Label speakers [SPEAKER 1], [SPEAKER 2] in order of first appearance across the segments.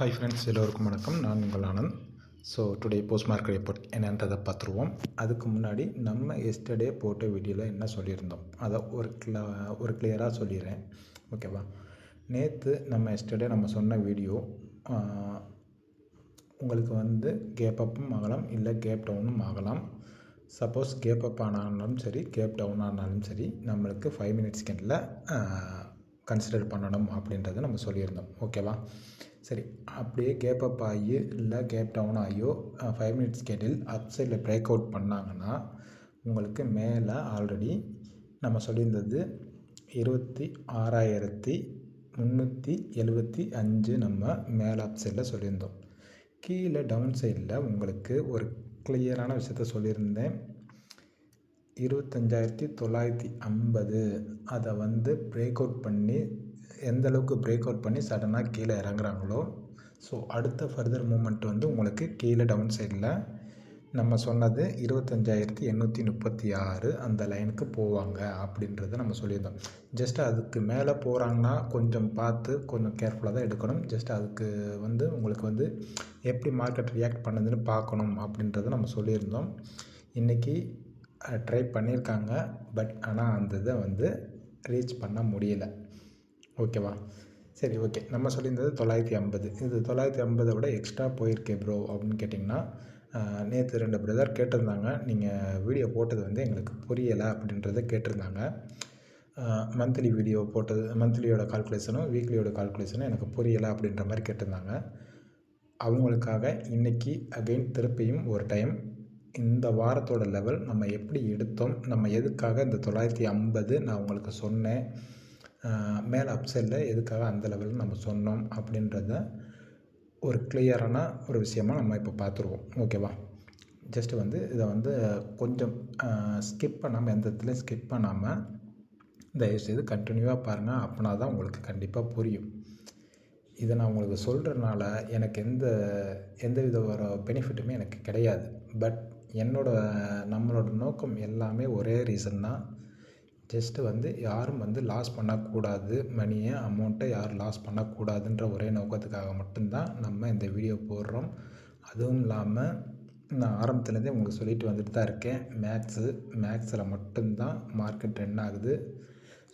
[SPEAKER 1] Hi friends எல்லோருக்கும் வணக்கம். நான் உங்கள் Anand. So today post market report என்னன்றதை பார்த்துருவோம். அதுக்கு முன்னாடி நம்ம எஸ்டர்டே போட்ட வீடியோவில் என்ன சொல்லியிருந்தோம்? அதை ஒரு கிளா ஒரு கிளியராக சொல்லிடுறேன். ஓகேவா நேற்று நம்ம எஸ்டர்டே நம்ம சொன்ன வீடியோ உங்களுக்கு வந்து கேப் அப்பும் ஆகலாம் இல்லை கேப் டவுனும் ஆகலாம். சப்போஸ் கேப் அப் ஆனாலும் சரி கேப் டவுன் ஆனாலும் சரி நம்மளுக்கு ஃபைவ் மினிட்ஸ் செகண்டில் கன்சிடர் பண்ணணும் அப்படின்றத நம்ம சொல்லியிருந்தோம். ஓகேவா? சரி அப்படியே கேப் அப் ஆகி இல்லை கேப் டவுன் ஆகியோ ஃபைவ் மினிட்ஸ் கேட்டில் அப் சைடில் பிரேக் அவுட் பண்ணாங்கன்னா உங்களுக்கு மேலே ஆல்ரெடி நம்ம சொல்லியிருந்தது இருபத்தி ஆறாயிரத்தி முந்நூற்றி எழுபத்தி அஞ்சு நம்ம மேலே அப் சைடில் சொல்லியிருந்தோம். கீழே டவுன் சைடில் உங்களுக்கு ஒரு கிளியரான விஷயத்த சொல்லியிருந்தேன். இருபத்தஞ்சாயிரத்தி தொள்ளாயிரத்தி ஐம்பது. அதை வந்து பிரேக் அவுட் பண்ணி எந்த அளவுக்கு பிரேக் அவுட் பண்ணி சடனாக கீழே இறங்குறாங்களோ ஸோ அடுத்த ஃபர்தர் மூமெண்ட் வந்து உங்களுக்கு கீழே டவுன் சைடில் நம்ம சொன்னது இருபத்தஞ்சாயிரத்தி எண்ணூற்றி முப்பத்தி ஆறு அந்த லைனுக்கு போவாங்க அப்படின்றத நம்ம சொல்லியிருந்தோம். ஜஸ்ட் அதுக்கு மேலே போகிறாங்கன்னா கொஞ்சம் பார்த்து கொஞ்சம் கேர்ஃபுல்லாக தான் எடுக்கணும். ஜஸ்ட் அதுக்கு வந்து உங்களுக்கு வந்து எப்படி மார்க்கெட் ரியாக்ட் பண்ணுதுன்னு பார்க்கணும் அப்படின்றத நம்ம சொல்லியிருந்தோம். இன்றைக்கி ட்ரை பண்ணியிருக்காங்க. பட் ஆனால் அந்த இதை வந்து ரீச் பண்ண முடியலை. ஓகேவா சரி ஓகே நம்ம சொல்லியிருந்தது தொள்ளாயிரத்தி ஐம்பது இது தொள்ளாயிரத்தி ஐம்பதை விட எக்ஸ்ட்ரா போயிருக்கே ப்ரோ அப்படின்னு கேட்டிங்கன்னா நேற்று ரெண்டு பிரதர் கேட்டிருந்தாங்க. நீங்கள் வீடியோ போட்டது வந்து எங்களுக்கு புரியலை அப்படின்றத கேட்டிருந்தாங்க. மந்த்லி வீடியோ போட்டது மந்த்லியோட கால்குலேஷனும் வீக்லியோட கால்குலேஷனும் எனக்கு புரியலை அப்படின்ற மாதிரி கேட்டிருந்தாங்க. அவங்களுக்காக இன்றைக்கி அகெயின் திருப்பியும் ஒரு டைம் இந்த வாரத்தோட லெவல் நம்ம எப்படி எடுத்தோம் நம்ம எதுக்காக இந்த தொள்ளாயிரத்தி ஐம்பது நான் உங்களுக்கு சொன்னேன். மேலே அப்சைடில் எதுக்காக அந்த லெவலில் நம்ம சொன்னோம் அப்படின்றத ஒரு கிளியரான ஒரு விஷயமாக நம்ம இப்போ பார்த்துருவோம் ஓகேவா ஜஸ்ட்டு வந்து இதை வந்து கொஞ்சம் ஸ்கிப் பண்ணாமல் எந்த இடத்துலையும் ஸ்கிப் பண்ணாமல் தயவுசெய்து கண்டினியூவாக பாருங்கள் அப்படின்னா தான் உங்களுக்கு கண்டிப்பாக புரியும். இதை நான் உங்களுக்கு சொல்கிறனால எனக்கு எந்த எந்த வித ஒரு பெனிஃபிட்டுமே எனக்கு கிடையாது. பட் என்னோட நம்மளோட நோக்கம் எல்லாமே ஒரே ரீசன் தான். ஜஸ்ட்டு வந்து யாரும் வந்து லாஸ் பண்ணக்கூடாது. மணியை அமௌண்ட்டை யாரும் லாஸ் பண்ணக்கூடாதுன்ற ஒரே நோக்கத்துக்காக மட்டும்தான் நம்ம இந்த வீடியோ போடுறோம். அதுவும் இல்லாமல் நான் ஆரம்பத்துலேருந்தே உங்களுக்கு சொல்லிட்டு வந்துட்டு தான் இருக்கேன். மேக்ஸு மேக்ஸில் மட்டும்தான் மார்க்கெட் ரன் ஆகுது.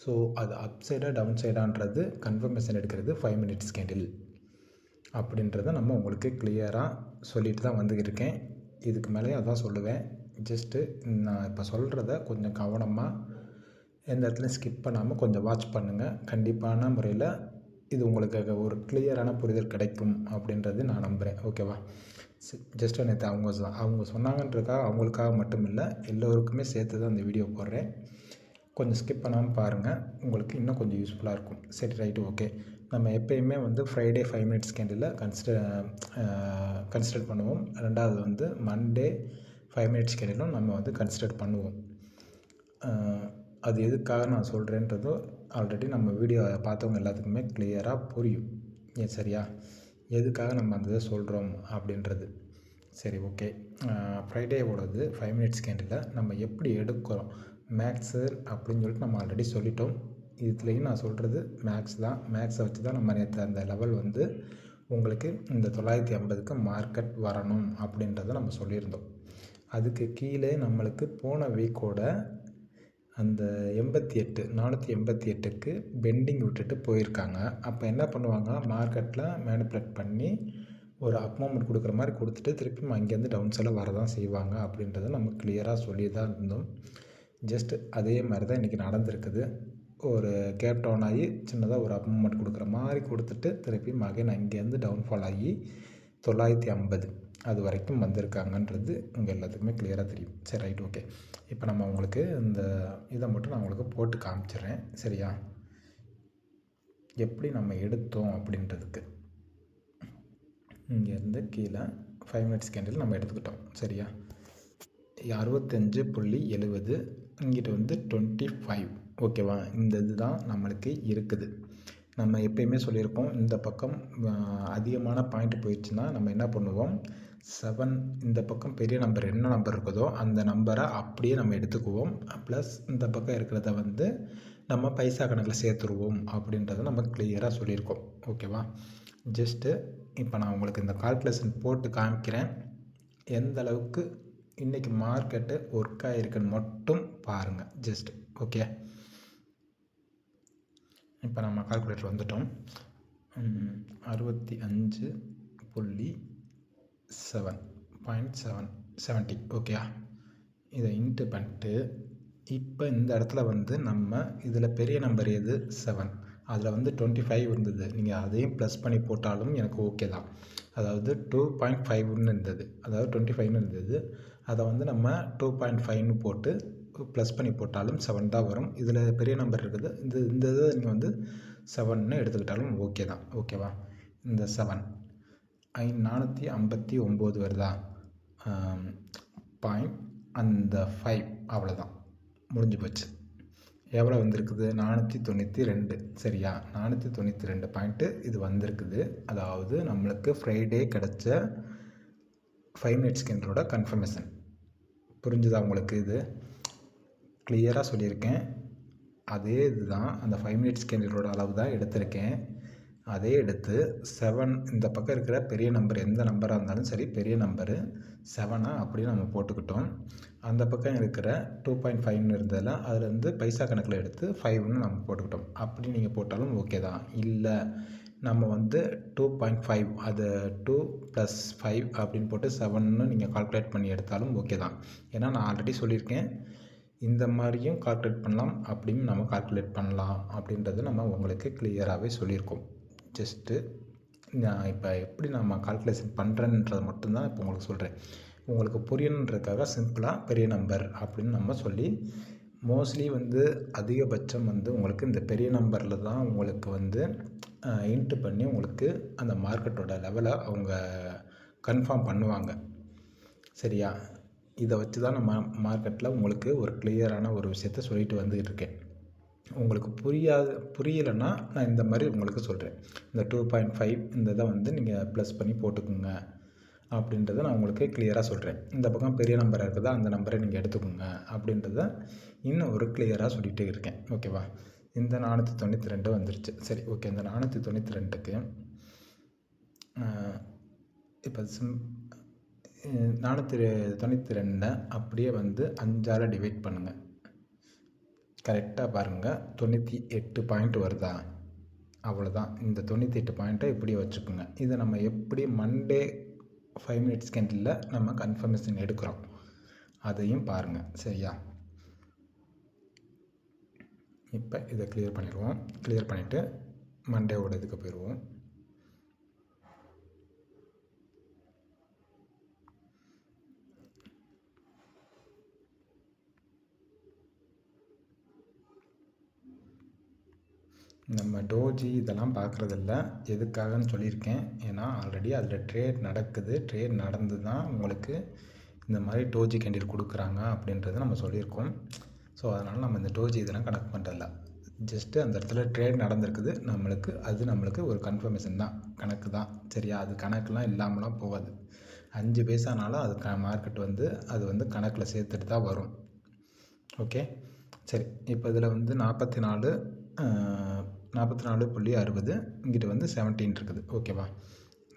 [SPEAKER 1] ஸோ அது அப் சைடாக டவுன் சைடான்றது கன்ஃபர்மேஷன் எடுக்கிறது ஃபைவ் மினிட்ஸ் கேண்டில் அப்படின்றத நம்ம உங்களுக்கு கிளியராக சொல்லிட்டு தான் வந்துக்கிட்டு இருக்கேன். இதுக்கு மேலேயும் அதான் சொல்லுவேன். ஜஸ்ட்டு நான் இப்போ சொல்கிறத கொஞ்சம் கவனமாக எந்த இடத்துலையும் ஸ்கிப் பண்ணாமல் கொஞ்சம் வாட்ச் பண்ணுங்கள் கண்டிப்பான முறையில் இது உங்களுக்கு ஒரு கிளியரான புரிதல் கிடைக்கும் அப்படின்றது நான் நம்புகிறேன் ஓகேவா ஜஸ்ட் நேற்று அவங்க அவங்க சொன்னாங்கன்றதுக்காக அவங்களுக்காக மட்டும் இல்லை எல்லோருக்குமே சேர்த்து தான் இந்த வீடியோ போடுறேன். கொஞ்சம் ஸ்கிப் பண்ணாமல் பாருங்கள் உங்களுக்கு இன்னும் கொஞ்சம் யூஸ்ஃபுல்லாக இருக்கும். சரி ரைட்டு ஓகே நம்ம எப்பயுமே வந்து Friday five minutes candle consider consider பண்ணுவோம். ரெண்டாவது வந்து மண்டே ஃபைவ் மினிட்ஸ் கேண்டிலும் நம்ம வந்து கன்சிடர் பண்ணுவோம். அது எதுக்காக நான் சொல்கிறேன்றதோ ஆல்ரெடி நம்ம வீடியோ பார்த்தவங்க எல்லாத்துக்குமே கிளியராக புரியும். ஏன் சரியா? எதுக்காக நம்ம அந்த இதை சொல்கிறோம் அப்படின்றது. சரி ஓகே ஃப்ரைடேவோடது ஃபைவ் மினிட்ஸ் கேண்டில் நம்ம எப்படி எடுக்கிறோம்? மேக்ஸு அப்படின்னு சொல்லிட்டு நம்ம ஆல்ரெடி சொல்லிட்டோம். இதுலேயும் நான் சொல்கிறது மேக்ஸ் தான். மேக்ஸை வச்சு தான் நம்ம நேற்று அந்த லெவல் வந்து உங்களுக்கு இந்த தொள்ளாயிரத்தி ஐம்பதுக்கு மார்க்கெட் வரணும் அப்படின்றத நம்ம சொல்லியிருந்தோம். அதுக்கு கீழே நம்மளுக்கு போன வீக்கோட அந்த எண்பத்தி எட்டு நானூற்றி எண்பத்தி எட்டுக்கு பெண்டிங் விட்டுட்டு போயிருக்காங்க. அப்போ என்ன பண்ணுவாங்க? மார்க்கெட்டில் மேனிப்புலேட் பண்ணி ஒரு அப் மூமெண்ட் கொடுக்குற மாதிரி கொடுத்துட்டு திருப்பியும் அங்கேருந்து டவுன் சைடில் வரதான் செய்வாங்க அப்படின்றத நம்ம கிளியராக சொல்லி தான் இருந்தோம். ஜஸ்ட் அதே மாதிரி தான் இன்றைக்கி நடந்திருக்குது. ஒரு கேப் டவுன் ஆகி சின்னதாக ஒரு அப்மூமெண்ட் கொடுக்குற மாதிரி கொடுத்துட்டு திருப்பியும் மகன் அங்கேருந்து டவுன்ஃபால் ஆகி தொள்ளாயிரத்தி ஐம்பது அது வரைக்கும் வந்திருக்காங்கன்றது உங்கள் எல்லாத்துக்குமே கிளியராக தெரியும். சரி ரைட் ஓகே இப்போ நம்ம உங்களுக்கு இந்த இதை மட்டும் நான் உங்களுக்கு போட்டு காமிச்சிடுறேன். சரியா? எப்படி நம்ம எடுத்தோம் அப்படின்றதுக்கு. இங்கேருந்து கீழே ஃபைவ் மினிட்ஸ் கேண்டில் நம்ம எடுத்துக்கிட்டோம். சரியா? அறுபத்தஞ்சு புள்ளி எழுபது இங்கிட்ட வந்து டுவெண்ட்டி ஃபைவ் ஓகேவா? இந்த இது தான் நம்மளுக்கு இருக்குது. நம்ம எப்பயுமே சொல்லியிருக்கோம் இந்த பக்கம் அதிகமான பாயிண்ட் போயிடுச்சுன்னா நம்ம என்ன பண்ணுவோம்? செவன் இந்த பக்கம் பெரிய நம்பர் என்ன நம்பர் இருக்குதோ அந்த நம்பரை அப்படியே நம்ம எடுத்துக்குவோம். ப்ளஸ் இந்த பக்கம் இருக்கிறத வந்து நம்ம பைசா கணக்கில் சேர்த்துருவோம் அப்படின்றத நம்ம கிளியராக சொல்லியிருக்கோம். ஓகேவா? ஜஸ்ட்டு இப்போ நான் உங்களுக்கு இந்த கால்குலேஷன் போட்டு காமிக்கிறேன். எந்த அளவுக்கு இன்றைக்கி மார்க்கெட்டு ஒர்க் ஆகிருக்குன்னு மட்டும் பாருங்கள் ஜஸ்ட் ஓகே இப்போ நம்ம கால்குலேட்டர் வந்துட்டோம். அறுபத்தி அஞ்சு புள்ளி செவன் பாயிண்ட் செவன் செவன்ட்டி ஓகேயா இதை இன்ட்டு பண்ணிட்டு இப்போ இந்த இடத்துல வந்து நம்ம இதில் பெரிய நம்பர் எது? செவன் அதில் வந்து டுவெண்ட்டி ஃபைவ் இருந்தது. நீங்கள் அதையும் ப்ளஸ் பண்ணி போட்டாலும் எனக்கு ஓகே தான். அதாவது டூ பாயிண்ட் ஃபைவ்னு இருந்தது. அதாவது டுவெண்ட்டி ஃபைவ்னு இருந்தது. அதை வந்து நம்ம டூ பாயிண்ட் ஃபைவ்னு போட்டு ப்ளஸ் பண்ணி போட்டாலும் செவன் தான் வரும். இதில் பெரிய நம்பர் இருக்குது. இந்த இந்த இதை நீங்கள் வந்து செவன்னு எடுத்துக்கிட்டாலும் ஓகே தான். ஓகேவா இந்த செவன் ஐ நானூற்றி ஐம்பத்தி ஒம்பது வருதா? பாயிண்ட் அந்த ஃபைவ் அவ்வளோதான் முடிஞ்சு போச்சு. எவ்வளோ வந்திருக்குது? நானூற்றி தொண்ணூற்றி ரெண்டு. சரியா? நானூற்றி தொண்ணூற்றி ரெண்டு பாயிண்ட்டு இது வந்திருக்குது. அதாவது நம்மளுக்கு ஃப்ரைடே கிடச்ச ஃபைவ் மினிட்ஸ் ஸ்கேனரோட கன்ஃபர்மேஷன் புரிஞ்சுதா உங்களுக்கு இது? கிளியராக சொல்லியிருக்கேன். அதே இதுதான் அந்த ஃபைவ் மினிட்ஸ் கேண்டிலோட அளவு தான் எடுத்திருக்கேன். அதே எடுத்து செவன் இந்த பக்கம் இருக்கிற பெரிய நம்பர் எந்த நம்பராக இருந்தாலும் சரி பெரிய நம்பரு செவனாக அப்படியே நம்ம போட்டுக்கிட்டோம். அந்த பக்கம் இருக்கிற டூ பாயிண்ட் ஃபைவ்னு இருந்ததில் அதுலேருந்து பைசா கணக்கில் எடுத்து ஃபைவ்னு நம்ம போட்டுக்கிட்டோம். அப்படி நீங்கள் போட்டாலும் ஓகே தான். இல்லை நம்ம வந்து டூ பாயிண்ட் ஃபைவ் அது டூ ப்ளஸ் ஃபைவ் அப்படின்னு போட்டு செவன்னு நீங்கள் கால்குலேட் பண்ணி எடுத்தாலும் ஓகே தான். ஏன்னா நான் ஆல்ரெடி சொல்லியிருக்கேன். இந்த மாதிரியும் கால்குலேட் பண்ணலாம் அப்படின்னு நம்ம கால்குலேட் பண்ணலாம் அப்படின்றது நம்ம உங்களுக்கு கிளியராகவே சொல்லியிருக்கோம். ஜஸ்ட்டு நான் இப்போ எப்படி நம்ம கால்குலேஷன் பண்ணுறேன்றதை மட்டும்தான் இப்போ உங்களுக்கு சொல்கிறேன் உங்களுக்கு புரியணுன்றதுக்காக சிம்பிளாக பெரிய நம்பர் அப்படின்னு நம்ம சொல்லி மோஸ்ட்லி வந்து அதிகபட்சம் வந்து உங்களுக்கு இந்த பெரிய நம்பரில் தான் உங்களுக்கு வந்து இன்ட்டு பண்ணி உங்களுக்கு அந்த மார்க்கெட்டோட லெவலை அவங்க கன்ஃபார்ம் பண்ணுவாங்க. சரியா? இதை வச்சு தான் நான் மார்க்கெட்டில் உங்களுக்கு ஒரு கிளியரான ஒரு விஷயத்த சொல்லிட்டு வந்துக்கிட்டு இருக்கேன். உங்களுக்கு புரியாது புரியலைன்னா நான் இந்த மாதிரி உங்களுக்கு சொல்கிறேன் இந்த டூ பாயிண்ட் ஃபைவ் இந்த இதை வந்து நீங்கள் ப்ளஸ் பண்ணி போட்டுக்கோங்க அப்படின்றத நான் உங்களுக்கு கிளியராக சொல்கிறேன் இந்த பக்கம் பெரிய நம்பர் இருக்குதா அந்த நம்பரை நீங்கள் எடுத்துக்கோங்க அப்படின்றத இன்னும் ஒரு கிளியராக சொல்லிகிட்டே இருக்கேன். ஓகேவா இந்த நானூற்றி தொண்ணூற்றி ரெண்டு வந்துருச்சு. சரி ஓகே இந்த நானூற்றி தொண்ணூற்றி ரெண்டுக்கு இப்போ சிம் நானூற்றி தொண்ணூற்றி ரெண்டை அப்படியே வந்து அஞ்சால் டிவைட் பண்ணுங்கள் கரெக்டாக பாருங்கள் தொண்ணூற்றி எட்டு பாயிண்ட் வருதா? அவ்வளோதான் இந்த தொண்ணூற்றி எட்டு பாயிண்ட்டை இப்படியே வச்சுக்கோங்க. இதை நம்ம எப்படி மண்டே ஃபைவ் மினிட்ஸ் கேண்டில் நம்ம கன்ஃபர்மேஷன் எடுக்கிறோம். அதையும் பாருங்கள் சரியா? இப்போ இதை கிளியர் பண்ணிடுவோம். கிளியர் பண்ணிவிட்டு மண்டேவோட இதுக்கு போயிடுவோம். நம்ம டோஜி இதெல்லாம் பார்க்குறதில்ல. எதுக்காகன்னு சொல்லியிருக்கேன். ஏன்னா ஆல்ரெடி அதில் ட்ரேட் நடக்குது. ட்ரேட் நடந்து தான் உங்களுக்கு இந்த மாதிரி டோஜி கேண்டில் கொடுக்குறாங்க அப்படின்றத நம்ம சொல்லியிருக்கோம். ஸோ அதனால் நம்ம இந்த டோஜி இதெல்லாம் கணக்கு பண்ணுறதில்ல ஜஸ்ட்டு அந்த இடத்துல ட்ரேட் நடந்திருக்குது. நம்மளுக்கு அது நம்மளுக்கு ஒரு கன்ஃபர்மேஷன் தான். கணக்கு தான். சரியா? அது கணக்குலாம் இல்லாமலாம் போகாது. அஞ்சு பைசானாலும் அது க மார்க்கெட் வந்து அது வந்து கணக்கில் சேர்த்துட்டு தான் வரும். ஓகே சரி. இப்போ இதில் வந்து நாற்பத்தி நாலு நாற்பத்தி நாலு புள்ளி அறுபது இங்கிட்டு வந்து செவன்டீன் இருக்குது. ஓகேவா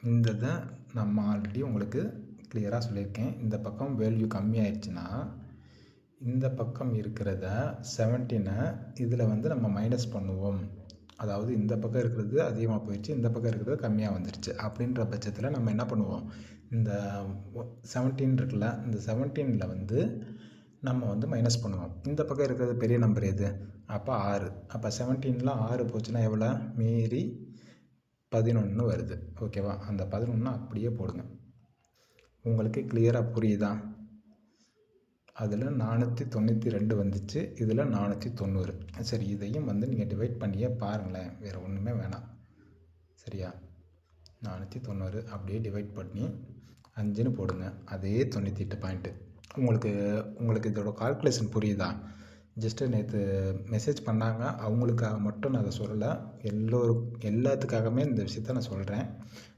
[SPEAKER 1] இந்த இதை நம்ம ஆல்ரெடி உங்களுக்கு கிளியராக சொல்லியிருக்கேன். இந்த பக்கம் வேல்யூ கம்மியாயிடுச்சுன்னா இந்த பக்கம் இருக்கிறத செவன்டீனை இதில் வந்து நம்ம மைனஸ் பண்ணுவோம். அதாவது இந்த பக்கம் இருக்கிறது அதிகமாக போயிடுச்சு இந்த பக்கம் இருக்கிறது கம்மியாக வந்துடுச்சு அப்படின்ற பட்சத்தில் நம்ம என்ன பண்ணுவோம்? இந்த செவன்டீன் இருக்குல்ல இந்த செவன்டீனில் வந்து நம்ம வந்து மைனஸ் பண்ணுவோம். இந்த பக்கம் இருக்கிறது பெரிய நம்பர் எது? அப்போ ஆறு. அப்போ செவன்டீனில் ஆறு போச்சுன்னா எவ்வளோ? மீறி பதினொன்று வருது. ஓகேவா அந்த பதினொன்று அப்படியே போடுங்க. உங்களுக்கு கிளியராக புரியுதா? அதில் நானூற்றி தொண்ணூற்றி ரெண்டு வந்துச்சு. இதில் நானூற்றி தொண்ணூறு. சரி இதையும் வந்து நீங்கள் டிவைட் பண்ணியே பாருங்களேன். வேறு ஒன்றுமே வேணாம். சரியா? நானூற்றி தொண்ணூறு அப்படியே டிவைட் பண்ணி அஞ்சுன்னு போடுங்க. அதே தொண்ணூற்றி எட்டு பாயிண்ட்டு உங்களுக்கு உங்களுக்கு இதோட கால்குலேஷன் புரியுதா? ஜஸ்ட்டு நேற்று மெசேஜ் பண்ணாங்க. அவங்களுக்காக மட்டும் நான் அதை சொல்லலை. எல்லோரும் எல்லாத்துக்காகவுமே இந்த விஷயத்த நான் சொல்கிறேன்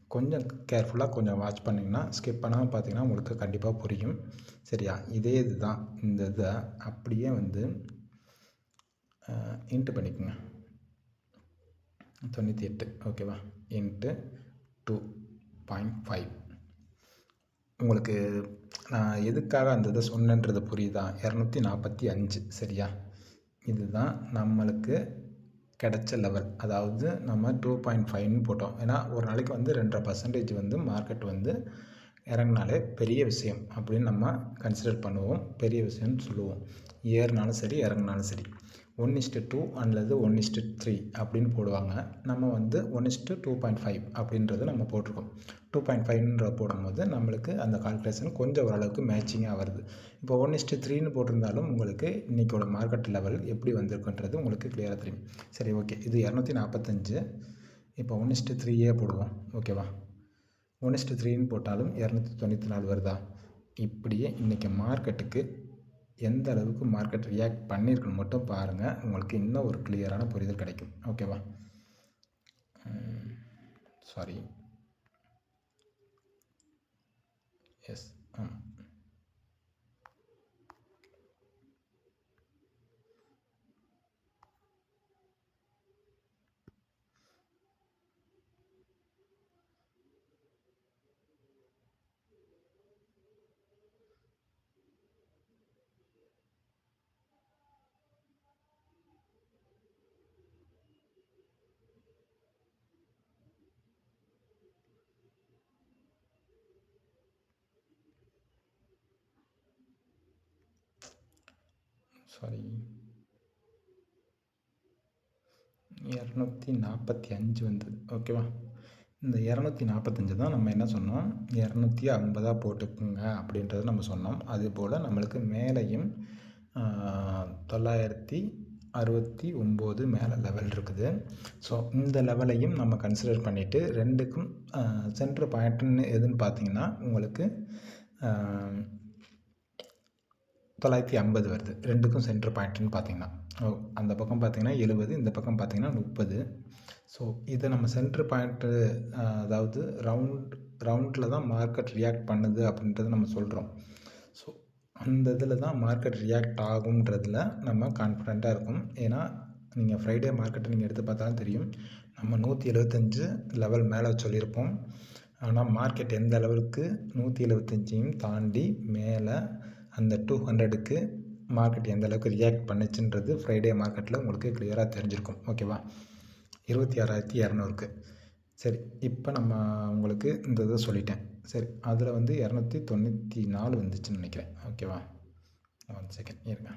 [SPEAKER 1] கொஞ்சம் கேர்ஃபுல்லாக கொஞ்சம் வாட்ச் பண்ணிங்கன்னா ஸ்கிப் பண்ணாமல் பார்த்தீங்கன்னா உங்களுக்கு கண்டிப்பாக புரியும். சரியா? இதே இது தான் இந்த இதை அப்படியே வந்து இன்ட்டு பண்ணிக்கோங்க. தொண்ணூற்றி எட்டு. ஓகேவா இன்ட்டு டூ பாயிண்ட் ஃபைவ் உங்களுக்கு நான் எதுக்காக அந்த இதை சொன்னேன்றது புரியுதா? இரநூத்தி நாற்பத்தி அஞ்சு சரியா? இதுதான் நம்மளுக்கு கிடைச்ச லெவல் அதாவது நம்ம டூ பாயிண்ட் ஃபைவ்னு போட்டோம். ஏன்னா ஒரு நாளைக்கு வந்து ரெண்டரை பர்சன்டேஜ் வந்து மார்க்கெட் வந்து இறங்குனாலே பெரிய விஷயம் அப்படின்னு நம்ம கன்சிடர் பண்ணுவோம். பெரிய விஷயம்னு சொல்லுவோம். ஏறினாலும் சரி இறங்குனாலும் சரி. ஒன் இஸ்ட்டு டூ அல்லது ஒன் இஸ்ட்டு த்ரீ அப்படின்னு போடுவாங்க. நம்ம வந்து one is to two point five அப்படின்றத நம்ம போட்டிருக்கோம். டூ பாயிண்ட் ஃபைவ்ன்ற போடும்போது நம்மளுக்கு அந்த கால்குலேஷன் கொஞ்சம் ஓரளவுக்கு மேட்சிங்காக வருது. இப்போ ஒன் இஸ்ட்டு த்ரீன்னு போட்டிருந்தாலும் உங்களுக்கு இன்றைக்கோட மார்க்கெட் லெவல் எப்படி வந்திருக்குன்றது உங்களுக்கு கிளியராக தெரியும். சரி ஓகே இது இரநூத்தி நாற்பத்தஞ்சு இப்போ ஒன் இஸ்ட்டு த்ரீயே போடுவோம். ஓகேவா ஒன் இஸ்ட்டு த்ரீன்னு போட்டாலும் இரநூத்தி தொண்ணூற்றி நாலு வருதா? இப்படியே இன்றைக்கி மார்க்கெட்டுக்கு எந்த அளவுக்கு மார்க்கெட் ரியாக்ட் பண்ணியிருக்குன்னு மட்டும் பாருங்கள் உங்களுக்கு இன்னும் ஒரு கிளியரான புரிதல் கிடைக்கும். ஓகேவா சாரி எஸ் ஆமாம் சாரி இரநூத்தி நாற்பத்தி அஞ்சு வந்தது ஓகேவா இந்த இரநூத்தி நாற்பத்தஞ்சு தான் நம்ம என்ன சொன்னோம்? இரநூத்தி ஐம்பதாக போட்டுக்குங்க அப்படின்றத நம்ம சொன்னோம். அதுபோல் நம்மளுக்கு மேலேயும் தொள்ளாயிரத்தி அறுபத்தி ஒம்பது மேலே லெவல் இருக்குது. ஸோ இந்த லெவலையும் நம்ம கன்சிடர் பண்ணிவிட்டு ரெண்டுக்கும் சென்ட்ரு பாயிண்ட்டுன்னு எதுன்னு பார்த்தீங்கன்னா உங்களுக்கு தொள்ளாயிரத்தி ஐம்பது வருது. ரெண்டுக்கும் சென்டர் பாயிண்ட்டுன்னு பார்த்தீங்கன்னா ஓ அந்த பக்கம் பார்த்தீங்கன்னா எழுபது இந்த பக்கம் பார்த்தீங்கன்னா முப்பது. ஸோ இதை நம்ம சென்ட்ரு பாயிண்ட்டு அதாவது ரவுண்ட் ரவுண்டில் தான் மார்க்கெட் ரியாக்ட் பண்ணுது அப்படின்றத நம்ம சொல்கிறோம் ஸோ அந்த இதில் தான் மார்க்கெட் ரியாக்ட் ஆகுன்றதில் நம்ம கான்ஃபிடெண்ட்டாக இருக்கும். ஏன்னா நீங்கள் ஃப்ரைடே மார்க்கெட்டை நீங்கள் எடுத்து பார்த்தாலும் தெரியும். நம்ம நூற்றி எழுபத்தஞ்சு லெவல் மேலே சொல்லியிருப்போம். ஆனால் மார்க்கெட் எந்த அளவுக்கு நூற்றி எழுபத்தஞ்சையும் தாண்டி மேலே அந்த டூ ஹண்ட்ரடுக்கு மார்க்கெட் எந்த அளவுக்கு ரியாக்ட் பண்ணுச்சுன்றது ஃப்ரைடே மார்க்கெட்டில் உங்களுக்கு கிளியராக தெரிஞ்சிருக்கும். ஓகேவா இருபத்தி ஆறாயிரத்தி இரநூறுக்கு. சரி இப்போ நம்ம உங்களுக்கு இந்த இதை சொல்லிட்டேன். சரி அதில் வந்து இரநூத்தி தொண்ணூற்றி நாலு வந்துச்சுன்னு நினைக்கிறேன். ஓகேவா ஒன் செகண்ட் இருங்க.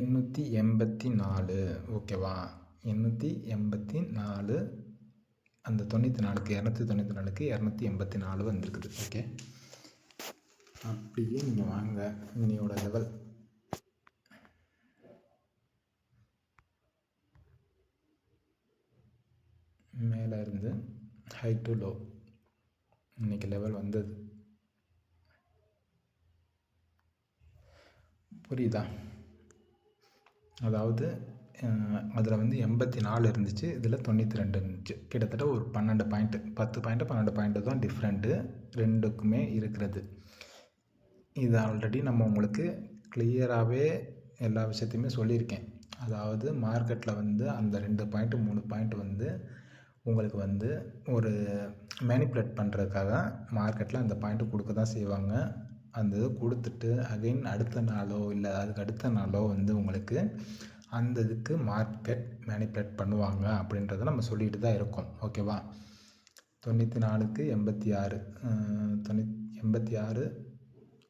[SPEAKER 1] எண்ணூற்றி எண்பத்தி நாலு. ஓகேவா எண்ணூற்றி எண்பத்தி நாலு அந்த தொண்ணூற்றி நாலுக்கு இரநூத்தி தொண்ணூற்றி நாலுக்கு இரநூத்தி எண்பத்தி நாலு வந்திருக்குது. ஓகே அப்படியே நீங்கள் வாங்க இனியோட லெவல் மேலே இருந்து ஹை டு லோ இன்றைக்கி லெவல் வந்தது. புரியுதா? அதாவது அதில் வந்து எண்பத்தி நாலு இருந்துச்சு. இதில் தொண்ணூற்றி ரெண்டு இருந்துச்சு. கிட்டத்தட்ட ஒரு பன்னெண்டு பாயிண்ட்டு பத்து பாயிண்ட்டு பன்னெண்டு பாயிண்ட்டு தான் டிஃப்ரெண்ட்டு ரெண்டுக்குமே இருக்கிறது. இது ஆல்ரெடி நம்ம உங்களுக்கு கிளியராகவே எல்லா விஷயத்தையுமே சொல்லியிருக்கேன். அதாவது மார்க்கெட்டில் வந்து அந்த ரெண்டு பாயிண்ட்டு மூணு பாயிண்ட் வந்து உங்களுக்கு வந்து ஒரு மேனிப்புலேட் பண்ணுறதுக்காக மார்க்கெட்டில் அந்த பாயிண்ட்டு கொடுக்க தான் செய்வாங்க. அந்த இது கொடுத்துட்டு அகைன் அடுத்த நாளோ இல்லை அதுக்கு அடுத்த நாளோ வந்து உங்களுக்கு அந்த இதுக்கு மார்க்கெட் மேனிப்புலேட் பண்ணுவாங்க அப்படின்றத நம்ம சொல்லிட்டு தான் இருக்கோம். ஓகேவா தொண்ணூற்றி நாலுக்கு எண்பத்தி ஆறு தொண்ணூத் எண்பத்தி ஆறு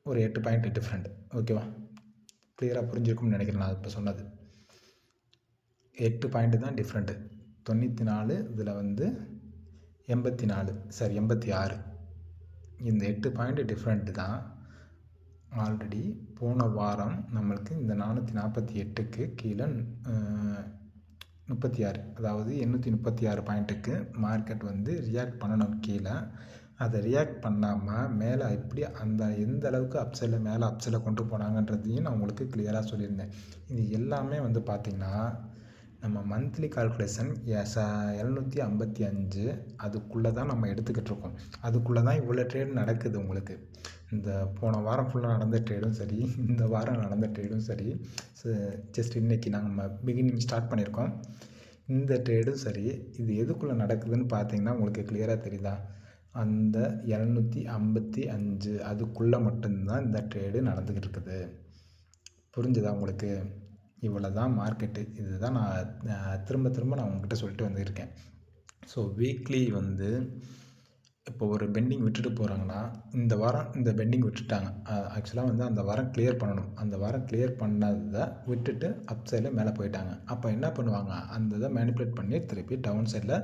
[SPEAKER 1] ஒரு எட்டு பாயிண்ட் டிஃப்ரெண்ட் ஓகேவா கிளியராக புரிஞ்சிருக்கும்னு நினைக்கிறேன் நான் இப்போ சொன்னது. எட்டு பாயிண்ட்டு தான் டிஃப்ரெண்ட்டு தொண்ணூற்றி நாலு இதில் வந்து எண்பத்தி நாலு சரி எண்பத்தி ஆறு இந்த எட்டு பாயிண்ட்டு டிஃப்ரெண்ட்டு தான் ஆல்ரெடி போன வாரம் நம்மளுக்கு இந்த நானூற்றி நாற்பத்தி எட்டுக்கு கீழே முப்பத்தி ஆறு அதாவது எண்ணூற்றி முப்பத்தி ஆறு பாயிண்ட்டுக்கு மார்க்கெட் வந்து ரியாக்ட் பண்ணணும் கீழே. அதை ரியாக்ட் பண்ணாமல் மேலே எப்படி அந்த எந்த அளவுக்கு அப்சைடில் மேலே அப்சைடில் கொண்டு போனாங்கன்றதையும் நான் உங்களுக்கு கிளியராக சொல்லியிருந்தேன். இது எல்லாமே வந்து பார்த்திங்கன்னா நம்ம மந்த்லி கால்குலேஷன் எஸ் எழுநூற்றி ஐம்பத்தி அஞ்சு அதுக்குள்ளே தான் நம்ம எடுத்துக்கிட்டு இருக்கோம். அதுக்குள்ளே தான் இவ்வளோ ட்ரேட் நடக்குது உங்களுக்கு. இந்த போன வாரம் ஃபுல்லாக நடந்த ட்ரேடும் சரி இந்த வாரம் நடந்த ட்ரேடும் சரி ஜஸ்ட் இன்றைக்கி நாங்கள் பிகினிங் ஸ்டார்ட் பண்ணியிருக்கோம் இந்த ட்ரேடும் சரி இது எதுக்குள்ளே நடக்குதுன்னு பார்த்தீங்கன்னா உங்களுக்கு கிளியராக தெரியுதா? அந்த இரநூத்தி ஐம்பத்தி அஞ்சு அதுக்குள்ளே மட்டும்தான் இந்த ட்ரேடு நடந்துக்கிட்டு இருக்குது. புரிஞ்சுதா உங்களுக்கு? இவ்வளோ தான் மார்க்கெட்டு இது தான் நான் திரும்ப திரும்ப நான் உங்ககிட்ட சொல்லிட்டு வந்துருக்கேன். ஸோ வீக்லி வந்து இப்போ ஒரு பெண்டிங் விட்டுட்டு போகிறாங்கன்னா இந்த வாரம் இந்த பெண்டிங் விட்டுட்டாங்க. ஆக்சுவலாக வந்து அந்த வாரம் கிளியர் பண்ணணும். அந்த வாரம் கிளியர் பண்ணதை விட்டுட்டு அப் சைடில் மேலே போயிட்டாங்க. அப்போ என்ன பண்ணுவாங்க அந்த இதை மேனிப்புலேட் பண்ணி திருப்பி டவுன் சைடில்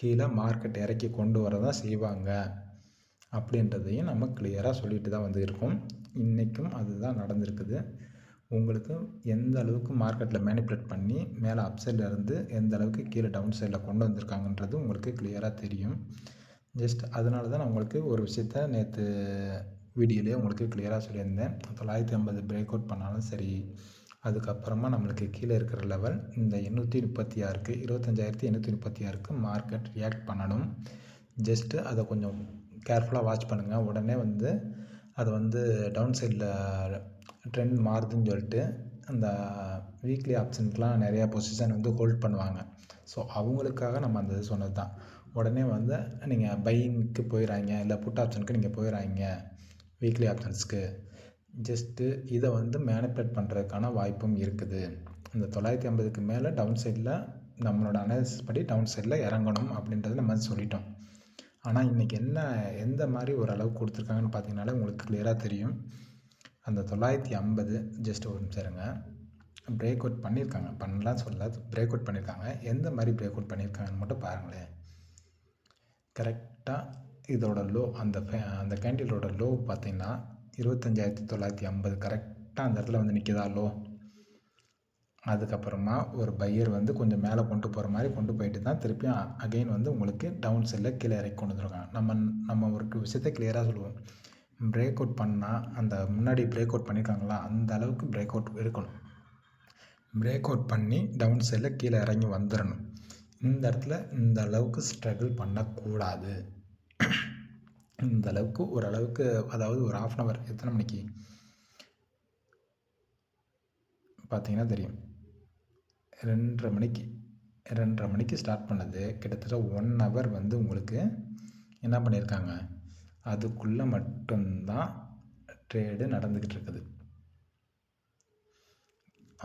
[SPEAKER 1] கீழே மார்க்கெட் இறக்கி கொண்டு வர தான் செய்வாங்க. அப்படின்றதையும் நம்ம கிளியராக சொல்லிட்டு தான் வந்து இருக்கோம். இன்றைக்கும் அதுதான் நடந்திருக்குது. உங்களுக்கு எந்த அளவுக்கு மார்க்கெட்டில் மேனிப்புலேட் பண்ணி மேலே அப் சைடில் இருந்து எந்த அளவுக்கு கீழே டவுன் சைடில் கொண்டு வந்திருக்காங்கன்றது உங்களுக்கு கிளியராக தெரியும். ஜஸ்ட் அதனால தான் நான் உங்களுக்கு ஒரு விஷயத்த நேற்று வீடியோலேயே உங்களுக்கு கிளியராக சொல்லியிருந்தேன். தொள்ளாயிரத்தி ஐம்பது பிரேக் அவுட் பண்ணாலும் சரி அதுக்கப்புறமா நம்மளுக்கு கீழே இருக்கிற லெவல் இந்த எண்ணூற்றி முப்பத்தி ஆறுக்கு இருபத்தஞ்சாயிரத்தி எண்ணூற்றி முப்பத்தி ஆறுக்கு மார்க்கெட் ரியாக்ட் பண்ணணும். ஜஸ்ட்டு அதை கொஞ்சம் கேர்ஃபுல்லாக வாட்ச் பண்ணுங்கள் உடனே வந்து அது வந்து டவுன் சைடில் ட்ரெண்ட் மாறுதுன்னு சொல்லிட்டு அந்த வீக்லி ஆப்ஷனுக்கெலாம் நிறையா பொசிஷன் வந்து ஹோல்ட் பண்ணுவாங்க. ஸோ அவங்களுக்காக நம்ம அந்த சொன்னது தான் உடனே வந்து நீங்கள் பையிங்க்கு போயிடறாங்க இல்லை புட் ஆப்ஷனுக்கு நீங்கள் போயிடறாங்க வீக்லி ஆப்ஷன்ஸ்க்கு ஜஸ்ட்டு இதை வந்து மேனிப்புலேட் பண்ணுறதுக்கான வாய்ப்பும் இருக்குது. இந்த தொள்ளாயிரத்தி ஐம்பதுக்கு மேலே டவுன் சைடில் நம்மளோட அனாலிசிஸ் படி டவுன் சைடில் இறங்கணும் அப்படின்றத நம்ம சொல்லிட்டோம். ஆனால் இன்றைக்கி என்ன எந்த மாதிரி ஒரு அளவு கொடுத்துருக்காங்கன்னு பார்த்தீங்கனாலே உங்களுக்கு கிளியராக தெரியும். அந்த தொள்ளாயிரத்தி ஐம்பது ஜஸ்ட் ஒரு நிமிஷம் இருங்க. பிரேக் அவுட் பண்ணியிருக்காங்க. பண்ணலாம் சொல்ல பிரேக் அவுட் பண்ணியிருக்காங்க. எந்த மாதிரி பிரேக் அவுட் பண்ணியிருக்காங்கன்னு மட்டும் பாருங்களேன். கரெக்டாக இதோட லோ அந்த ஃபே அந்த கேண்டிலோட லோ பார்த்தீங்கன்னா இருபத்தஞ்சாயிரத்தி தொள்ளாயிரத்தி ஐம்பது கரெக்டாக அந்த இடத்துல வந்து நிற்கிதா லோ. அதுக்கப்புறமா ஒரு பையர் வந்து கொஞ்சம் மேலே கொண்டு போகிற மாதிரி கொண்டு போயிட்டு தான் திருப்பியும் அகெயின் வந்து உங்களுக்கு டவுன் சைடில் கீழே இறக்கி கொண்டு வந்துருக்காங்க. நம்ம நம்ம ஒரு விஷயத்தை கிளியராக சொல்லுவோம். பிரேக் அவுட் பண்ணால் அந்த முன்னாடி பிரேக் அவுட் பண்ணியிருக்காங்களா அந்த அளவுக்கு பிரேக் அவுட் இருக்கணும். பிரேக் அவுட் பண்ணி டவுன் சைடில் கீழே இறங்கி வந்துடணும் இந்த இடத்துல இந்த அளவுக்கு ஸ்ட்ரகிள் பண்ணக்கூடாது. இந்த அளவுக்கு ஓரளவுக்கு அதாவது ஒரு ஆஃப் அன் ஹவர் எத்தனை மணிக்கு? பார்த்தீங்கன்னா தெரியும். ரெண்டரை மணிக்கு. ரெண்டரை மணிக்கு ஸ்டார்ட் பண்ணது கிட்டத்தட்ட ஒன் ஹவர் வந்து உங்களுக்கு என்ன பண்ணியிருக்காங்க அதுக்குள்ளே மட்டும்தான் ட்ரேடு நடந்துக்கிட்டு இருக்குது.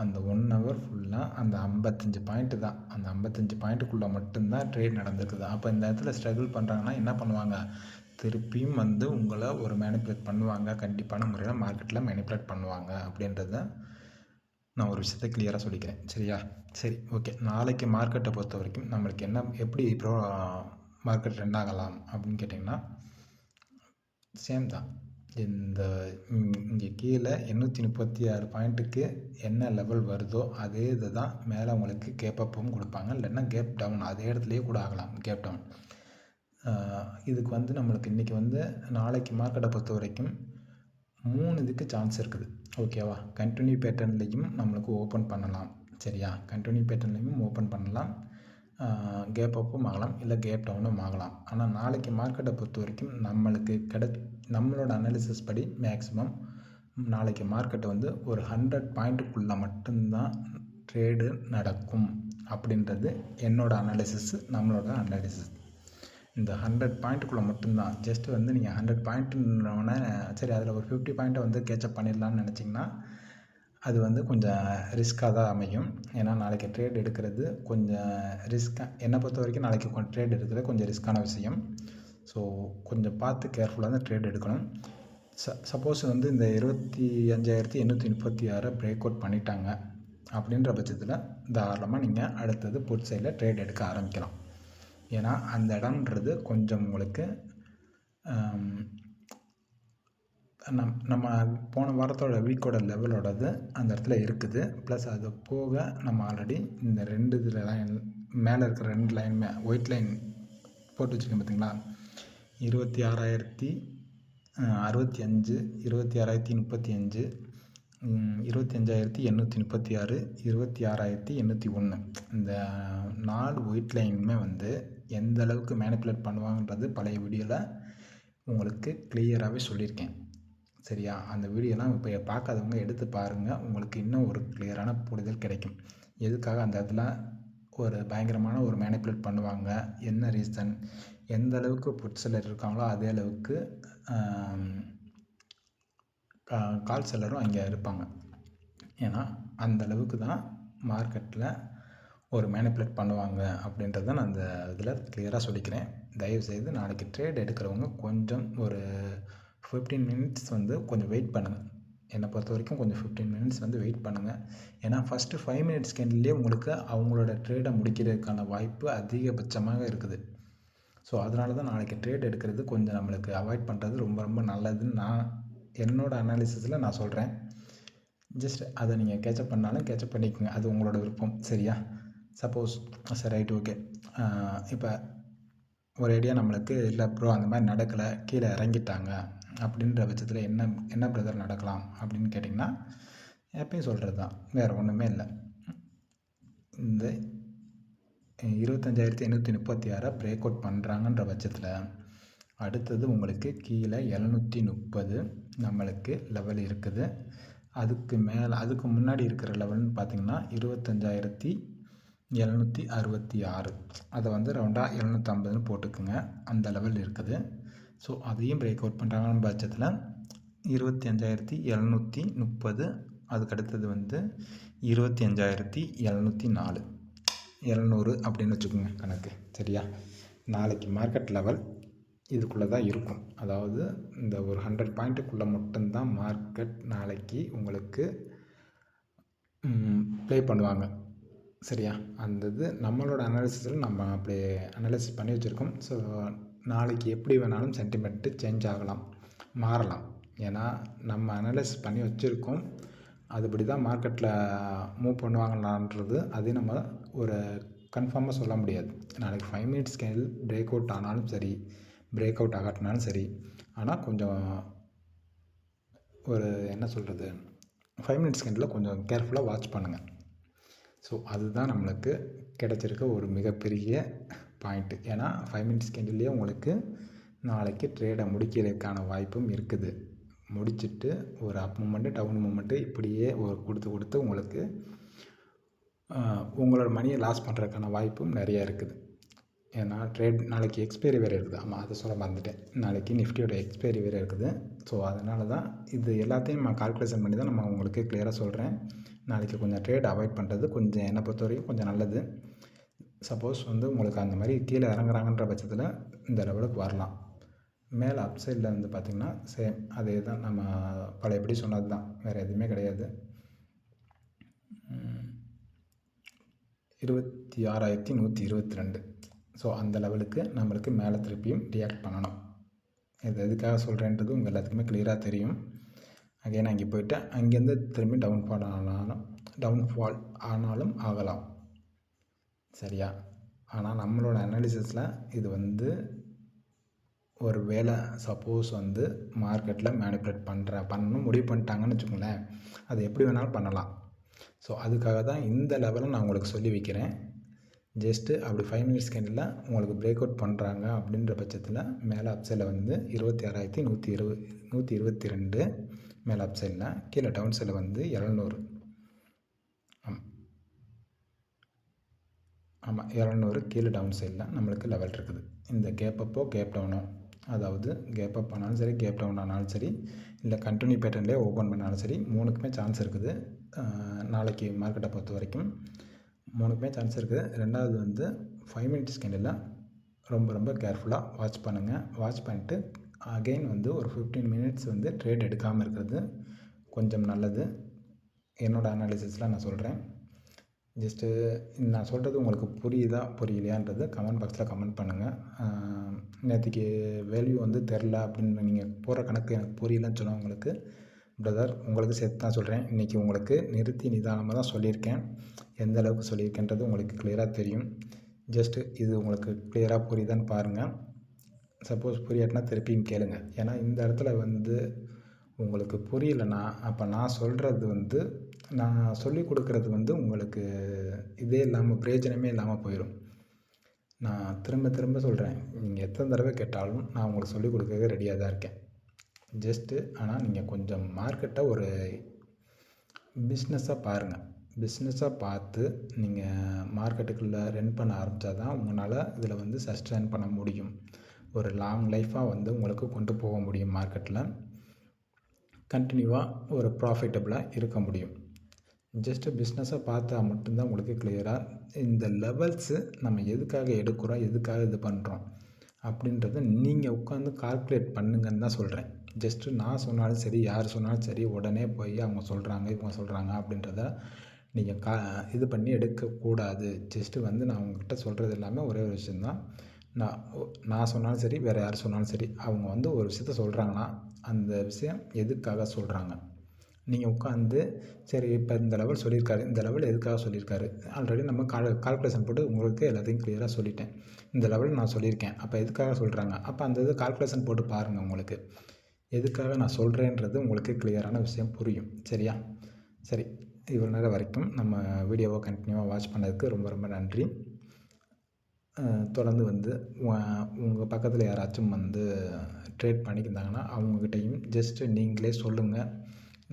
[SPEAKER 1] அந்த ஒன் ஹவர் ஃபுல்லாக அந்த ஐம்பத்தஞ்சு பாயிண்ட்டு தான். அந்த ஐம்பத்தஞ்சு பாயிண்ட்டுக்குள்ளே மட்டும்தான் ட்ரேட் நடந்துருக்குது. அப்போ இந்த இடத்துல ஸ்ட்ரகிள் பண்ணுறாங்கன்னா என்ன பண்ணுவாங்க? திருப்பியும் வந்து உங்களை ஒரு மேனிப்புலேட் பண்ணுவாங்க. கண்டிப்பான முறையில் மார்க்கெட்டில் மேனிப்புலேட் பண்ணுவாங்க அப்படின்றத நான் ஒரு விஷயத்தை கிளியராக சொல்லிக்கிறேன். சரியா? சரி ஓகே நாளைக்கு மார்க்கெட்டை பொறுத்த வரைக்கும் நம்மளுக்கு என்ன எப்படி ப்ரோ மார்க்கெட் ரெண்ட் ஆகலாம் அப்படின்னு கேட்டிங்கன்னா சேம் தான். இந்த கீழே எண்ணூற்றி முப்பத்தி ஆறு பாயிண்ட்டுக்கு என்ன லெவல் வருதோ அதே இது தான் மேலே உங்களுக்கு கேப் அப்பும் கொடுப்பாங்க. இல்லைன்னா கேப் டவுன் அதே இடத்துலையே கூட ஆகலாம் கேப் டவுன் இதுக்கு வந்து நம்மளுக்கு இன்றைக்கி வந்து நாளைக்கு மார்க்கெட்டை பொறுத்த வரைக்கும் மூணு இதுக்கு சான்ஸ் இருக்குது. ஓகேவா கண்டினியூ பேட்டர்ன்லேயும் நம்மளுக்கு ஓப்பன் பண்ணலாம். சரியா? கண்டினியூ பேட்டர்ன்லேயும் ஓப்பன் பண்ணலாம். கேப் அப்பும் ஆகலாம் இல்லை கேப் டவுனும் ஆகலாம். ஆனால் நாளைக்கு மார்க்கெட்டை பொறுத்த வரைக்கும் நம்மளுக்கு கிட நம்மளோட அனாலிசிஸ் படி மேக்ஸிமம் நாளைக்கு மார்க்கெட்டை வந்து ஒரு ஹண்ட்ரட் பாயிண்ட்டுக்குள்ளே மட்டும்தான் ட்ரேடு நடக்கும் அப்படின்றது என்னோடய அனாலிசிஸ் நம்மளோட அனாலிசிஸ் இந்த ஹண்ட்ரட் பாயிண்ட்டுக்குள்ளே மட்டும்தான். ஜஸ்ட்டு வந்து நீங்கள் ஹண்ட்ரட் பாயிண்ட்டுன்னொடனே சரி அதில் ஒரு ஃபிஃப்டி பாயிண்ட்டை வந்து கேட்சப் பண்ணிடலான்னு நினச்சிங்கன்னா அது வந்து கொஞ்சம் ரிஸ்க்காக தான் அமையும். ஏன்னா நாளைக்கு ட்ரேட் எடுக்கிறது கொஞ்சம் ரிஸ்க்காக என்னை பொறுத்த வரைக்கும் நாளைக்கு கொஞ்சம் ட்ரேட் எடுக்கிறது கொஞ்சம் ரிஸ்க்கான விஷயம். ஸோ கொஞ்சம் பார்த்து கேர்ஃபுல்லாக தான் ட்ரேட் எடுக்கணும். ச சப்போஸ் வந்து இந்த இருபத்தி அஞ்சாயிரத்தி எண்ணூற்றி முப்பத்தி ஆறை பிரேக் அவுட் பண்ணிட்டாங்க அப்படின்ற பட்சத்தில் தாராளமாக நீங்கள் அடுத்தது புட் சைடில் ட்ரேட் எடுக்க ஆரம்பிக்கலாம். ஏன்னா அந்த இடம்ன்றது கொஞ்சம் உங்களுக்கு நம் நம்ம போன வாரத்தோட வீக்கோட லெவலோடது அந்த இடத்துல இருக்குது. ப்ளஸ் அது போக நம்ம ஆல்ரெடி இந்த ரெண்டு இதில் லைன் மேலே இருக்கிற ரெண்டு லைனுமே ஒயிட் லைன் போட்டு வச்சுருக்கேன் பார்த்தீங்களா இருபத்தி ஆறாயிரத்தி அறுபத்தி அஞ்சு இருபத்தி ஆறாயிரத்தி முப்பத்தி அஞ்சு இருபத்தி அஞ்சாயிரத்தி எண்ணூற்றி முப்பத்தி ஆறு இருபத்தி ஆறாயிரத்தி எண்ணூற்றி ஒன்று இந்த நாலு ஒயிட் லைனுமே வந்து எந்த அளவுக்கு மேனிப்புலேட் பண்ணுவாங்கன்றது பழைய வீடியோவில் உங்களுக்கு கிளியராகவே சொல்லியிருக்கேன். சரியா? அந்த வீடியோலாம் இப்போ பார்க்காதவங்க எடுத்து பாருங்கள் உங்களுக்கு இன்னும் ஒரு கிளியரான புரிதல் கிடைக்கும். எதுக்காக அந்த இடத்துல ஒரு பயங்கரமான ஒரு மேனிப்புலேட் பண்ணுவாங்க? என்ன ரீசன் எந்த அளவுக்கு புட் செல்லர் இருக்காங்களோ அதே அளவுக்கு கால் செல்லரும் அங்கே இருப்பாங்க. ஏன்னா அந்த அளவுக்கு தான் மார்க்கெட்டில் ஒரு மேனிப்புலேட் பண்ணுவாங்க அப்படின்றத நான் அந்த இதில் கிளியராக சொல்லிக்கிறேன். தயவுசெய்து நாளைக்கு ட்ரேட் எடுக்கிறவங்க கொஞ்சம் ஒரு ஃபிஃப்டீன் மினிட்ஸ் வந்து கொஞ்சம் வெயிட் பண்ணுங்கள் என்னை பொறுத்த வரைக்கும் கொஞ்சம் ஃபிஃப்டீன் மினிட்ஸ் வந்து வெயிட் பண்ணுங்கள் ஏன்னா ஃபஸ்ட்டு ஃபைவ் மினிட்ஸ் கேண்டிலே உங்களுக்கு அவங்களோட ட்ரேடை முடிக்கிறதுக்கான வாய்ப்பு அதிகபட்சமாக இருக்குது. ஸோ அதனால தான் நாளைக்கு ட்ரேட் எடுக்கிறது கொஞ்சம் நம்மளுக்கு அவாய்ட் பண்ணுறது ரொம்ப ரொம்ப நல்லதுன்னு நான் என்னோடய அனாலிசிஸில் நான் சொல்கிறேன் ஜஸ்ட் அதை நீங்கள் கேட்சப் பண்ணாலும் கேட்சப் பண்ணிக்கோங்க. அது உங்களோட விருப்பம். சரியா? சப்போஸ் சரி ரைட் ஓகே இப்போ ஒரு ஐடியா நம்மளுக்கு இல்லை ப்ரோ அந்த மாதிரி நடக்கலை. கீழே இறங்கிட்டாங்க. அப்படின்ற பட்சத்தில் என்ன என்ன பிரதர் நடக்கலாம் அப்படின்னு கேட்டிங்கன்னா எப்பயும் சொல்கிறது தான் வேறு ஒன்றுமே இல்லை. இந்த இருபத்தஞ்சாயிரத்தி எண்ணூற்றி முப்பத்தி ஆறை பிரேக் அவுட் பண்ணுறாங்கன்ற பட்சத்தில் அடுத்தது உங்களுக்கு கீழே எழுநூற்றி முப்பது நம்மளுக்கு லெவல் இருக்குது. அதுக்கு மேலே அதுக்கு முன்னாடி இருக்கிற லெவல்னு பார்த்திங்கன்னா இருபத்தஞ்சாயிரத்தி எழுநூற்றி அறுபத்தி ஆறு. அதை வந்து ரவுண்டாக எழுநூற்றம்பதுன்னு போட்டுக்குங்க. அந்த லெவல் இருக்குது. ஸோ அதையும் பிரேக் அவுட் பண்ணுறாங்கன்னு பட்சத்தில் இருபத்தி அஞ்சாயிரத்தி எழுநூற்றி முப்பது அதுக்கடுத்தது வந்து இருபத்தி அஞ்சாயிரத்தி எழுநூற்றி நாலு. எழுநூறு அப்படின்னு வச்சுக்கோங்க கணக்கு. சரியா? நாளைக்கு மார்க்கெட் லெவல் இதுக்குள்ளே தான் இருக்கும். அதாவது இந்த ஒரு ஹண்ட்ரட் பாயிண்ட்டுக்குள்ளே மட்டும்தான் மார்க்கெட் நாளைக்கு உங்களுக்கு ப்ளே பண்ணுவாங்க. சரியா? அந்த இது நம்மளோட அனாலிசிஸில் நம்ம அப்படி அனாலிசிஸ் பண்ணி வச்சுருக்கோம். ஸோ நாளைக்கு எப்படி வேணாலும் சென்டிமெண்ட்டு சேஞ்ச் ஆகலாம் மாறலாம். ஏன்னா நம்ம அனலைஸ் பண்ணி வச்சுருக்கோம். அதுபடி தான் மார்க்கெட்டில் மூவ் பண்ணுவாங்களான்றது அதையும் நம்ம ஒரு கன்ஃபார்மாக சொல்ல முடியாது. நாளைக்கு five minutes scale break out ஆனாலும் சரி பிரேக் அவுட் ஆகாட்டினாலும் சரி. ஆனால் கொஞ்சம் ஒரு என்ன சொல்கிறது ஃபைவ் மினிட்ஸ் கேண்டில் கொஞ்சம் கேர்ஃபுல்லாக வாட்ச் பண்ணுங்கள் ஸோ அதுதான் நம்மளுக்கு கிடச்சிருக்க ஒரு மிகப்பெரிய பாயிண்ட்டு ஏன்னா ஃபைவ் மினிட்ஸ் கேண்டில்லே உங்களுக்கு நாளைக்கு ட்ரேடை முடிக்கிறதுக்கான வாய்ப்பும் இருக்குது. முடிச்சுட்டு ஒரு அப் மூமெண்ட்டு டவுன் மூமெண்ட்டு இப்படியே ஒரு கொடுத்து கொடுத்து உங்களுக்கு உங்களோட மணியை லாஸ் பண்ணுறதுக்கான வாய்ப்பும் நிறையா இருக்குது. ஏன்னா ட்ரேட் நாளைக்கு எக்ஸ்பைரி வேறு இருக்குது. ஆமாம் அதை சொல்ல மறந்துட்டேன். நாளைக்கு நிஃப்டியோட எக்ஸ்பைரி வேறு இருக்குது. ஸோ அதனால தான் இது எல்லாத்தையும் நான் கால்குலேஷன் பண்ணி தான் நம்ம உங்களுக்கு கிளியராக சொல்கிறேன் நாளைக்கு கொஞ்சம் ட்ரேட் அவாய்ட் பண்ணுறது கொஞ்சம் என்னை பொறுத்த வரைக்கும் கொஞ்சம் நல்லது. சப்போஸ் வந்து உங்களுக்கு அந்த மாதிரி கீழே இறங்குறாங்கன்ற பட்சத்தில் இந்த லெவலுக்கு வரலாம். மேலே அப் சைடில் வந்து பார்த்திங்கன்னா சேம் அதே தான் நம்ம பழையபடி சொன்னது தான் வேறு எதுவுமே கிடையாது. இருபத்தி ஆறாயிரத்தி நூற்றி இருபத்தி ரெண்டு. ஸோ அந்த லெவலுக்கு நம்மளுக்கு மேலே திருப்பியும் ரியாக்ட் பண்ணணும். இது எதுக்காக சொல்கிறேன்றது உங்கள் எல்லாத்துக்குமே கிளியராக தெரியும். அகைன் அங்கே போயிட்டு அங்கேருந்து திரும்பி டவுன் ஃபால் ஆனாலும் டவுன் ஃபால் ஆனாலும் ஆகலாம். சரியா? ஆனால் நம்மளோட அனாலிசிஸில் இது வந்து ஒரு வேலை சப்போஸ் வந்து மார்க்கெட்டில் மேனிப்புலேட் பண்ணுற பண்ணணும் முடிவு பண்ணிட்டாங்கன்னு வச்சுக்கோங்களேன் அது எப்படி வேணாலும் பண்ணலாம். ஸோ அதுக்காக தான் இந்த லெவலை நான் உங்களுக்கு சொல்லி வைக்கிறேன். ஜஸ்ட்டு அப்படி ஃபைவ் மினிட்ஸ் கேண்டில் உங்களுக்கு பிரேக் அவுட் பண்ணுறாங்க அப்படின்ற பட்சத்தில் மேலே அப்சைடில் வந்து இருபத்தி ஆறாயிரத்தி நூற்றி இருபது நூற்றி இருபத்தி ரெண்டு மேலே அப்சைடில் கீழே டவுன் சைடில் வந்து இரநூறு ஆமாம் இரநூறு கீழே டவுன் சைடில் நம்மளுக்கு லெவல் இருக்குது. இந்த கேப் அப்போ கேப் டவுனோ அதாவது கேப் அப் ஆனாலும் சரி கேப் டவுன் ஆனாலும் சரி இல்லை கண்டினியூ பேட்டர்ன்லேயே ஓப்பன் பண்ணாலும் சரி மூணுக்குமே சான்ஸ் இருக்குது. நாளைக்கு மார்க்கெட்டை பொறுத்த வரைக்கும் மூணுக்குமே சான்ஸ் இருக்குது. ரெண்டாவது வந்து ஃபைவ் மினிட்ஸ் கேண்டில் ரொம்ப ரொம்ப கேர்ஃபுல்லாக வாட்ச் பண்ணுங்கள் வாட்ச் பண்ணிட்டு அகெயின் வந்து ஒரு ஃபிஃப்டீன் மினிட்ஸ் வந்து ட்ரேட் எடுக்காமல் இருக்கிறது கொஞ்சம் நல்லது. என்னோடய அனாலிசிஸில் நான் சொல்கிறேன் ஜஸ்ட்டு நான் சொல்கிறது உங்களுக்கு புரியுதா புரியலையான்றதை கமெண்ட் பாக்ஸில் கமெண்ட் பண்ணுங்கள் நேற்றுக்கு வேல்யூ வந்து தெரில அப்படின்னு நீங்கள் போகிற கணக்கு எனக்கு புரியலன்னு சொன்னவங்களுக்கு பிரதர் உங்களுக்கு சேர்த்து தான் சொல்கிறேன் இன்றைக்கி உங்களுக்கு நிறுத்தி நிதானமாக தான் சொல்லியிருக்கேன். எந்த அளவுக்கு சொல்லியிருக்கேன்றது உங்களுக்கு கிளியராக தெரியும். ஜஸ்ட்டு இது உங்களுக்கு கிளியராக புரியுதான்னு பாருங்கள் சப்போஸ் புரியாட்டினா திருப்பியும் கேளுங்கள் ஏன்னா இந்த இடத்துல வந்து உங்களுக்கு புரியலைன்னா அப்போ நான் சொல்கிறது வந்து நான் சொல்லிக் கொடுக்குறது வந்து உங்களுக்கு இதே இல்லாமல் பிரயோஜனமே இல்லாமல் போயிடும் நான் திரும்ப திரும்ப சொல்கிறேன் நீங்கள் எத்தனை தடவை கேட்டாலும் நான் உங்களுக்கு சொல்லிக் கொடுக்க ரெடியாக தான் இருக்கேன். ஜஸ்ட்டு ஆனால் நீங்கள் கொஞ்சம் மார்க்கெட்டை ஒரு பிஸ்னஸாக பாருங்கள் பிஸ்னஸாக பார்த்து நீங்கள் மார்க்கெட்டுக்குள்ளே ரன் பண்ண ஆரம்பித்தா தான் உங்களால் இதில் வந்து சஸ்டெயின் பண்ண முடியும். ஒரு லாங் லைஃபாக வந்து உங்களுக்கு கொண்டு போக முடியும் மார்க்கெட்டில் கண்டினியூவாக ஒரு ப்ராஃபிட்டபுளாக இருக்க முடியும். ஜஸ்ட்டு பிஸ்னஸை பார்த்தா மட்டும்தான் உங்களுக்கு கிளியராக இந்த லெவல்ஸு நம்ம எதுக்காக எடுக்கிறோம் எதுக்காக இது பண்ணுறோம் அப்படின்றத நீங்கள் உட்காந்து கால்குலேட் பண்ணுங்கன்னு தான் சொல்கிறேன் ஜஸ்ட்டு நான் சொன்னாலும் சரி யார் சொன்னாலும் சரி உடனே போய் அவங்க சொல்கிறாங்க இவங்க சொல்கிறாங்க அப்படின்றத நீங்கள் கா இது பண்ணி எடுக்கக்கூடாது. ஜஸ்ட்டு வந்து நான் உங்ககிட்ட சொல்கிறது எல்லாமே ஒரே ஒரு விஷயந்தான் நான் நான் சொன்னாலும் சரி வேறு யார் சொன்னாலும் சரி அவங்க வந்து ஒரு விஷயத்த சொல்கிறாங்கன்னா அந்த விஷயம் எதுக்காக சொல்கிறாங்க நீங்கள் உட்காந்து சரி இப்போ இந்த லெவல் சொல்லியிருக்காரு இந்த லெவல் எதுக்காக சொல்லியிருக்காரு? ஆல்ரெடி நம்ம கால் கால்குலேஷன் போட்டு உங்களுக்கு எல்லாத்தையும் க்ளியராக சொல்லிட்டேன். இந்த லெவல் நான் சொல்லியிருக்கேன். அப்போ எதுக்காக சொல்கிறாங்க அப்போ அந்த இது கால்குலேஷன் போட்டு பாருங்கள் உங்களுக்கு. எதுக்காக நான் சொல்கிறேன்றது உங்களுக்கு கிளியரான விஷயம் புரியும். சரியா? சரி இவ்வளோ நேரம் வரைக்கும் நம்ம வீடியோவை கண்டினியூவாக வாட்ச் பண்ணதுக்கு ரொம்ப ரொம்ப நன்றி. தொடர்ந்து வந்து உங்கள் பக்கத்தில் யாராச்சும் வந்து ட்ரேட் பண்ணிக்கிருந்தாங்கன்னா அவங்கக்கிட்டையும் ஜஸ்ட்டு நீங்களே சொல்லுங்கள்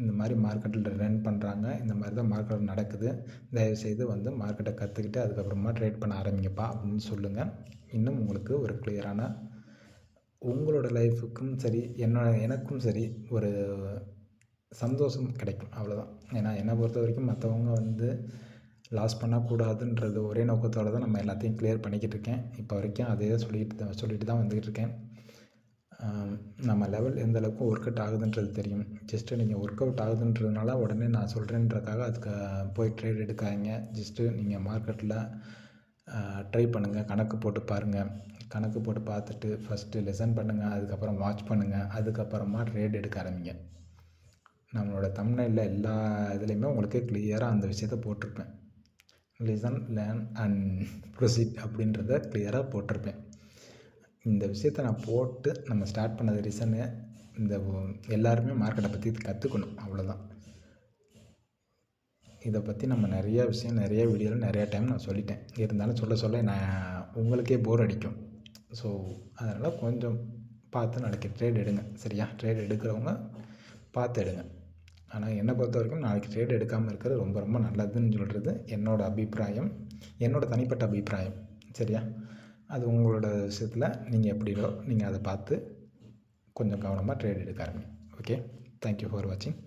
[SPEAKER 1] இந்த மாதிரி மார்க்கெட்டில் ரன் பண்ணுறாங்க இந்த மாதிரி தான் மார்க்கெட் நடக்குது. தயவுசெய்து வந்து மார்க்கெட்டை கற்றுக்கிட்டு அதுக்கப்புறமா ட்ரேட் பண்ண ஆரம்பிங்கப்பா அப்படின்னு சொல்லுங்கள் இன்னும் உங்களுக்கு ஒரு கிளியரான உங்களோட லைஃபுக்கும் சரி என்னோட எனக்கும் சரி ஒரு சந்தோஷம் கிடைக்கும். அவ்வளோதான் ஏன்னா என்னை பொறுத்த வரைக்கும் மற்றவங்க வந்து லாஸ் பண்ணக்கூடாதுன்றது ஒரே நோக்கத்தோடு தான் நம்ம எல்லாத்தையும் கிளியர் பண்ணிக்கிட்டு இருக்கேன். இப்போ வரைக்கும் அதே தான் சொல்லிட்டு தான் சொல்லிட்டு தான் வந்துக்கிட்டு இருக்கேன். நம்ம லெவல் எந்த அளவுக்கு ஒர்க் அவுட் ஆகுதுன்றது தெரியும். ஜஸ்ட்டு நீங்கள் ஒர்க் அவுட் ஆகுதுன்றதுனால உடனே நான் சொல்கிறேன்றக்காக அதுக்கு போய் ட்ரேட் எடுக்காதீங்க. ஜஸ்ட்டு நீங்கள் மார்க்கெட்டில் ட்ரை பண்ணுங்கள் கணக்கு போட்டு பாருங்கள் கணக்கு போட்டு பார்த்துட்டு ஃபஸ்ட்டு லெசன் பண்ணுங்கள் அதுக்கப்புறம் வாட்ச் பண்ணுங்கள் அதுக்கப்புறமா ட்ரேட் எடுக்க ஆரம்பிங்க. நம்மளோட தமிழ்நாட்டில் எல்லா இதுலேயுமே உங்களுக்கு கிளியராக அந்த விஷயத்த போட்டிருப்பேன். லிசன் லேர்ன் அண்ட் ப்ரொசீட் அப்படின்றத கிளியராக போட்டிருப்பேன். இந்த விஷயத்த நான் போட்டு நம்ம ஸ்டார்ட் பண்ணது ரீசனு இந்த எல்லாருமே மார்க்கெட்டை பற்றி கற்றுக்கணும் அவ்வளோதான் இதை பற்றி நம்ம நிறையா விஷயம் நிறைய வீடியோவில் நிறையா டைம் நான் சொல்லிட்டேன். இருந்தாலும் சொல்ல சொல்ல நான் உங்களுக்கே போர் அடிக்கும். ஸோ அதனால் கொஞ்சம் பார்த்து நாளைக்கு ட்ரேட் எடுங்க. சரியா? ட்ரேட் எடுக்கிறவங்க பார்த்து எடுங்க. ஆனால் என்னை பொறுத்த வரைக்கும் நாளைக்கு ட்ரேட் எடுக்காமல் இருக்கிறது ரொம்ப ரொம்ப நல்லதுன்னு சொல்கிறது என்னோடய அபிப்பிராயம். என்னோடய தனிப்பட்ட அபிப்பிராயம். சரியா? அது உங்களோட விஷயத்தில் நீங்கள் எப்படியோ நீங்கள் அதை பார்த்து கொஞ்சம் கவனமாக ட்ரேட் எடுக்க ஆரம்பிங்க. ஓகே தேங்க்யூ ஃபார் வாட்சிங்